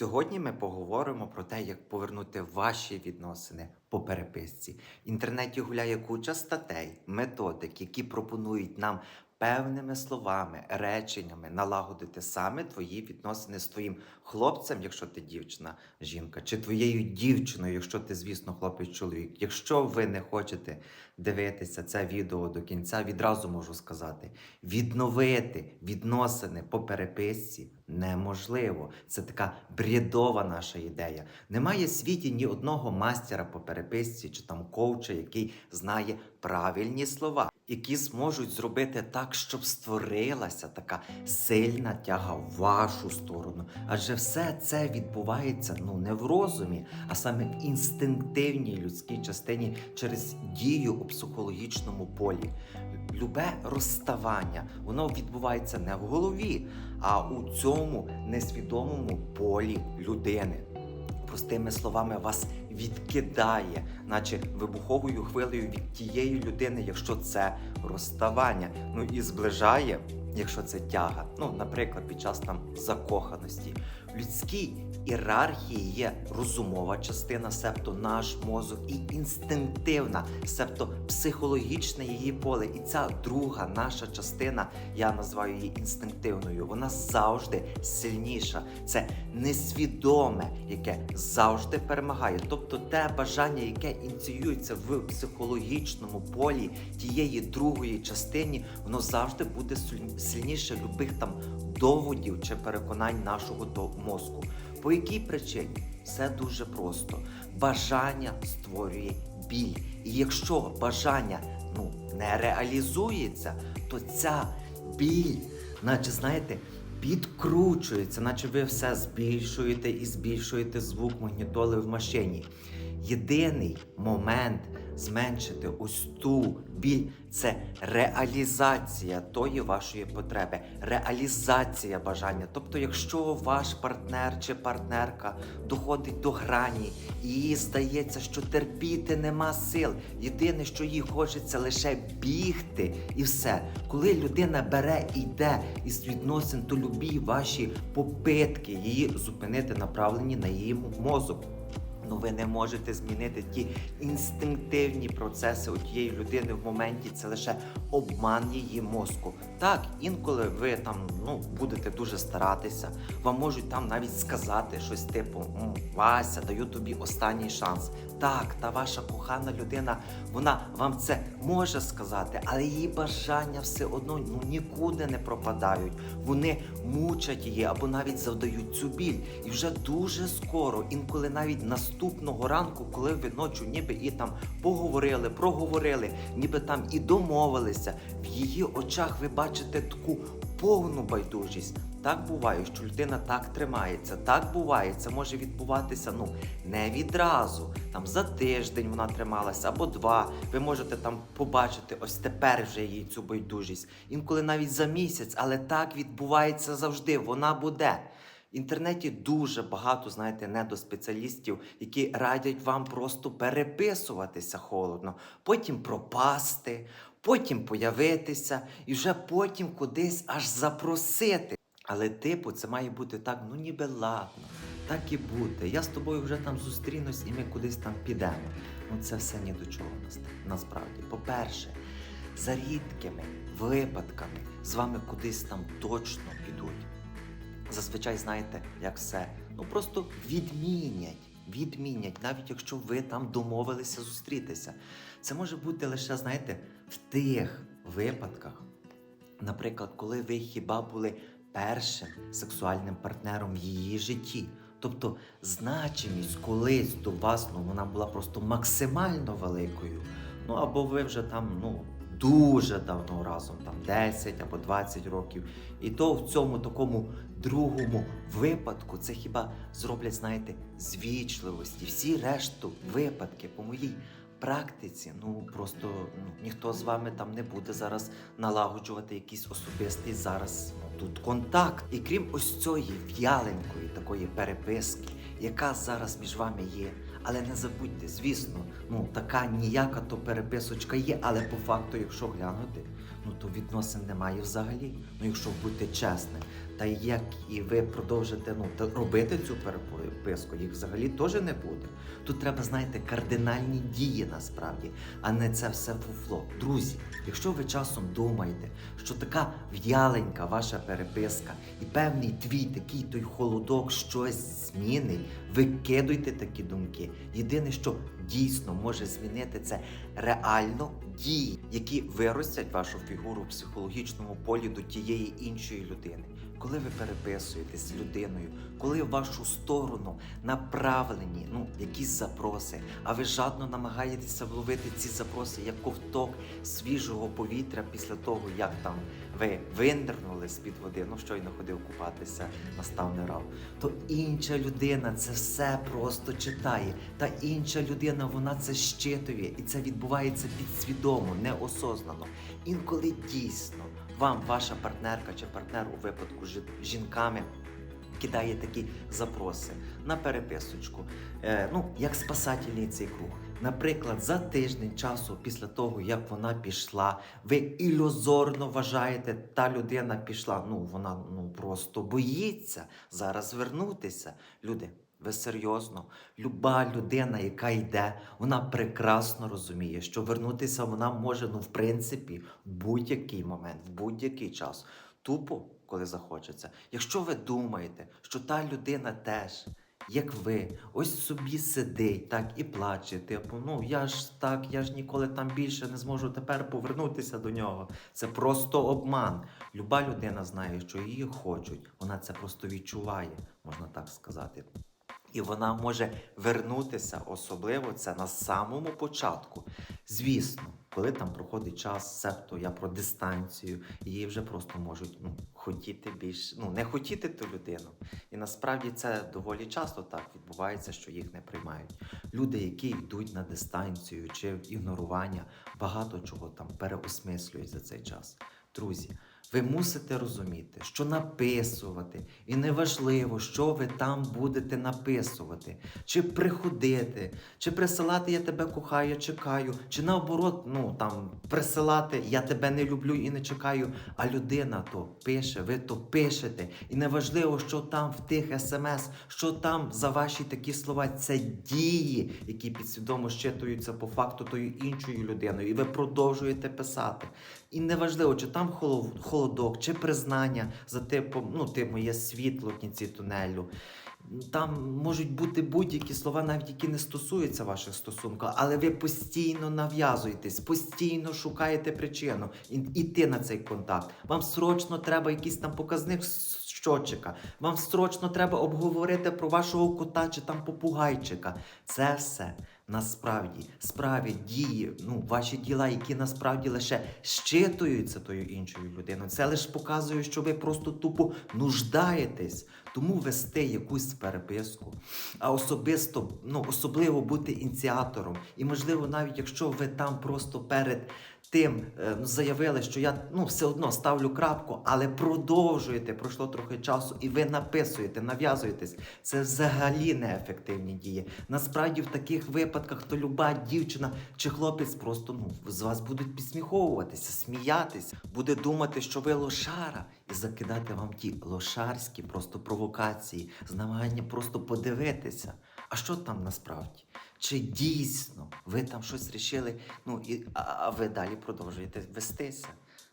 Сьогодні ми поговоримо про те, як повернути ваші відносини по переписці. В інтернеті гуляє куча статей, методик, які пропонують нам певними словами, реченнями налагодити саме твої відносини з твоїм хлопцем, якщо ти дівчина, жінка, чи твоєю дівчиною, якщо ти, звісно, хлопець чоловік. Якщо ви не хочете дивитися це відео до кінця, відразу можу сказати: відновити відносини по переписці неможливо. Це така бредова наша ідея. Немає в світі ні одного мастера по переписці чи там коуча, який знає правильні слова, які зможуть зробити так, щоб створилася така сильна тяга в вашу сторону. Адже все це відбувається ну не в розумі, а саме в інстинктивній людській частині через дію у психологічному полі. Любе розставання, воно відбувається не в голові, а у цьому несвідомому полі людини. Простими словами, вас відкидає, наче вибуховою хвилею від тієї людини, якщо це розставання. Ну і зближає, якщо це тяга. Ну, наприклад, під час там закоханості. Людській ієрархії є розумова частина, себто наш мозок, і інстинктивна, себто психологічне її поле. І ця друга наша частина, я називаю її інстинктивною, вона завжди сильніша. Це несвідоме, яке завжди перемагає. Тобто те бажання, яке ініціюється в психологічному полі тієї другої частини, воно завжди буде сильніше любих там доводів чи переконань нашого мозку. По якій причині? Все дуже просто. Бажання створює біль. І якщо бажання ну, не реалізується, то ця біль, наче знаєте, підкручується, наче ви все збільшуєте і збільшуєте звук магнітоли в машині. Єдиний момент зменшити ось ту біль це реалізація тої вашої потреби, реалізація бажання. Тобто, якщо ваш партнер чи партнерка доходить до грані і їй здається, що терпіти нема сил, єдине, що їй хочеться лише бігти, і все. Коли людина бере і йде із відносин, то любі ваші попитки її зупинити направлені на її мозок. Ну, ви не можете змінити ті інстинктивні процеси у тієї людини в моменті. Це лише обман її мозку. Так, інколи ви там ну будете дуже старатися, вам можуть там навіть сказати щось типу Вася, даю тобі останній шанс. Так, та ваша кохана людина, вона вам це може сказати, але її бажання все одно ну нікуди не пропадають. Вони мучать її або навіть завдають цю біль. І вже дуже скоро, інколи навіть наступного ранку, коли ви ночі ніби і там поговорили, проговорили, ніби там і домовилися, в її очах ви бачите таку повну байдужість. Так буває, що людина так тримається. Так буває, це може відбуватися ну не відразу. Там за тиждень вона трималася або два. Ви можете там побачити ось тепер вже її цю байдужість. Інколи навіть за місяць, але так відбувається завжди. Вона буде. В інтернеті дуже багато, знаєте, недоспеціалістів, які радять вам просто переписуватися холодно, потім пропасти, потім появитися і вже потім кудись аж запросити. Але типу, це має бути так, ну ніби ладно, так і буде. Я з тобою вже там зустрінусь і ми кудись там підемо. Ну це все ні до чого нас- насправді. По-перше, за рідкими випадками з вами кудись там точно підуть. Зазвичай знаєте, як все. Ну просто відмінять. Відмінять, навіть якщо ви там домовилися зустрітися. Це може бути лише, знаєте, в тих випадках, наприклад, коли ви хіба були першим сексуальним партнером в її житті. Тобто значимість колись до вас ну, вона була просто максимально великою. Ну або ви вже там ну, дуже давно разом, там 10 або 20 років. І то в цьому такому другому випадку це хіба зроблять, знаєте, звічливості. Всі решту випадки по моїй практиці, ну просто ну, ніхто з вами там не буде зараз налагоджувати якийсь особистий зараз ну, тут контакт. І крім ось цієї в'яленької такої переписки, яка зараз між вами є. Але не забудьте, звісно, ну така ніяка то переписочка є, але по факту, якщо глянути, ну то відносин немає взагалі. Ну якщо бути чесним. Та як і ви продовжите ну, робити цю переписку, їх взагалі теж не буде. Тут треба, знаєте, кардинальні дії насправді, а не це все фуфло. Друзі, якщо ви часом думаєте, що така в'яленька ваша переписка і певний твій такий той холодок щось змінить, викидуйте такі думки. Єдине, що дійсно може змінити, це реально дії, які виростять вашу фігуру в психологічному полі до тієї іншої людини. Коли ви переписуєтесь з людиною, коли в вашу сторону направлені ну, якісь запроси, а ви жадно намагаєтеся вловити ці запроси як ковток свіжого повітря після того, як там ви винирнули з-під води, ну щойно ходив купатися, настав не рав, то інша людина це все просто читає. Та інша людина вона це щитує, і це відбувається підсвідомо, неосознано. Інколи дійсно вам ваша партнерка чи партнер у випадку з жінками кидає такі запроси на переписочку, е, ну як спасательний цей круг. Наприклад, за тиждень часу після того, як вона пішла, ви ілюзорно вважаєте, та людина пішла. Ну вона ну просто боїться зараз вернутися. Люди, ви серйозно? Люба людина, яка йде, вона прекрасно розуміє, що вернутися вона може, ну, в принципі, в будь-який момент, в будь-який час. Тупо, коли захочеться. Якщо ви думаєте, що та людина теж, як ви, ось собі сидить так і плаче, типу, ну я ж так, я ж ніколи там більше не зможу тепер повернутися до нього. Це просто обман. Люба людина знає, що її хочуть. Вона це просто відчуває, можна так сказати. І вона може вернутися, особливо це на самому початку. Звісно, коли там проходить час, себто я про дистанцію, її вже просто можуть ну, хотіти більше, ну не хотіти ту людину. І насправді це доволі часто так відбувається, що їх не приймають. Люди, які йдуть на дистанцію чи в ігнорування, багато чого там переосмислюють за цей час. Друзі, ви мусите розуміти, що написувати, і неважливо, що ви там будете написувати, чи приходити, чи присилати Я тебе кохаю, чекаю, чи наоборот, ну там присилати Я тебе не люблю і не чекаю. А людина то пише, ви то пишете. І неважливо, що там в тих смс, що там за ваші такі слова, це дії, які підсвідомо щитуються по факту тою іншою людиною, і ви продовжуєте писати. І неважливо, чи там холодок, чи признання за типом, ну, ти моє світло в кінці тунелю. Там можуть бути будь-які слова, навіть які не стосуються ваших стосунків, але ви постійно нав'язуєтесь, постійно шукаєте причину і- іти на цей контакт. Вам срочно треба якийсь там показник щочика. Вам срочно треба обговорити про вашого кота чи там попугайчика. Це все насправді справі дії, ну ваші діла, які насправді лише щитуються тою іншою людиною. Це лише показує, що ви просто тупо нуждаєтесь. Тому вести якусь переписку, а особисто, ну особливо бути ініціатором. І можливо, навіть якщо ви там просто перед тим е, заявили, що я ну все одно ставлю крапку, але продовжуєте, пройшло трохи часу, і ви написуєте, нав'язуєтесь. Це взагалі неефективні дії. Насправді, в таких випадках то люба дівчина чи хлопець просто ну з вас будуть підсміховуватися, сміятися, буде думати, що ви лошара, закидати вам ті лошарські просто провокації, з намагання просто подивитися. А що там насправді? Чи дійсно ви там щось рішили, ну і а, а ви далі продовжуєте вестися?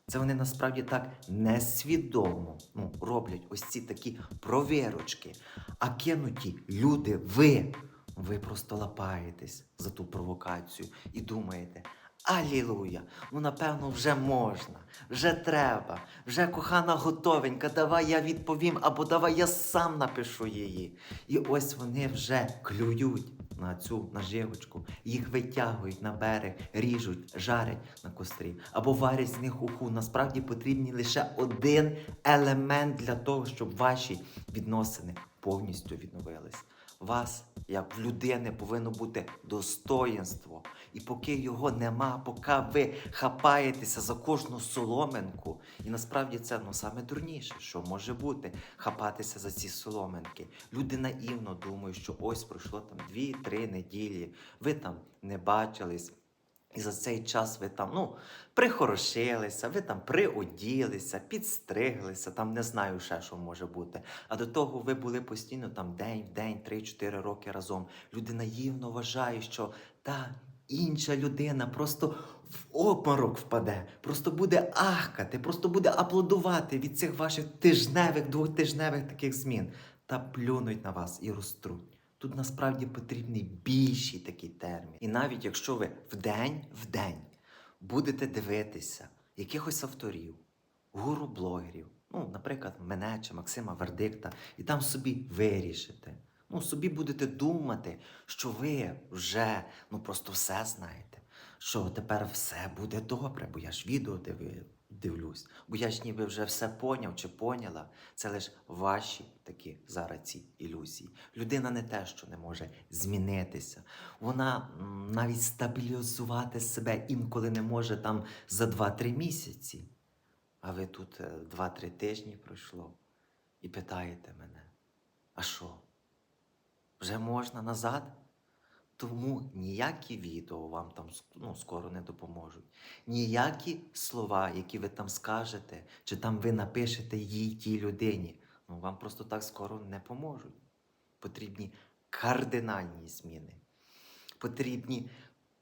Це вони насправді так несвідомо ну, роблять ось ці такі провірочки. А кинуті люди, ви, ви просто лапаєтесь за ту провокацію і думаєте. Алілуя! Ну, напевно, вже можна, вже треба, вже кохана готовенька, давай я відповім, або давай я сам напишу її. І ось вони вже клюють на цю наживочку, їх витягують на берег, ріжуть, жарять на кострі, або варять з них уху. Насправді потрібний лише один елемент для того, щоб ваші відносини повністю відновились. Вас, як людини, повинно бути достоїнство. І поки його нема, поки ви хапаєтеся за кожну соломинку, і насправді це ну, саме дурніше, що може бути, хапатися за ці соломинки. Люди наївно думають, що ось пройшло там 2-3 неділі, ви там не бачились. І за цей час ви там, ну, прихорошилися, ви там приоділися, підстриглися, там не знаю ще, що може бути. А до того ви були постійно там день в день, 3-4 роки разом. Люди наївно вважають, що та інша людина просто в обморок впаде, просто буде ахкати, просто буде аплодувати від цих ваших тижневих, двотижневих таких змін. Та плюнуть на вас і розтруть. Тут насправді потрібний більший такий термін. І навіть якщо ви вдень в день будете дивитися якихось авторів, гуру-блогерів, ну, наприклад, мене чи Максима Вердикта, і там собі вирішите. Ну, собі будете думати, що ви вже ну просто все знаєте, що тепер все буде добре, бо я ж відео диви, дивлюсь, бо я ж ніби вже все поняв чи поняла. Це лише ваші такі зараз ці ілюзії. Людина не те, що не може змінитися. Вона навіть стабілізувати себе інколи не може там за 2-3 місяці. А ви тут е, 2-3 тижні пройшло і питаєте мене, а що? Вже можна назад? Тому ніякі відео вам там ну, скоро не допоможуть. Ніякі слова, які ви там скажете, чи там ви напишете їй тій людині, ну вам просто так скоро не поможуть. Потрібні кардинальні зміни, потрібні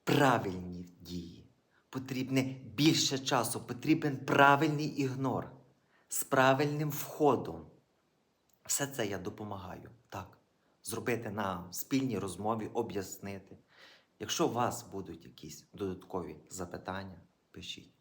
правильні дії, потрібне більше часу, потрібен правильний ігнор з правильним входом. Все це я допомагаю. Зробити на спільній розмові, об'яснити. Якщо у вас будуть якісь додаткові запитання, пишіть.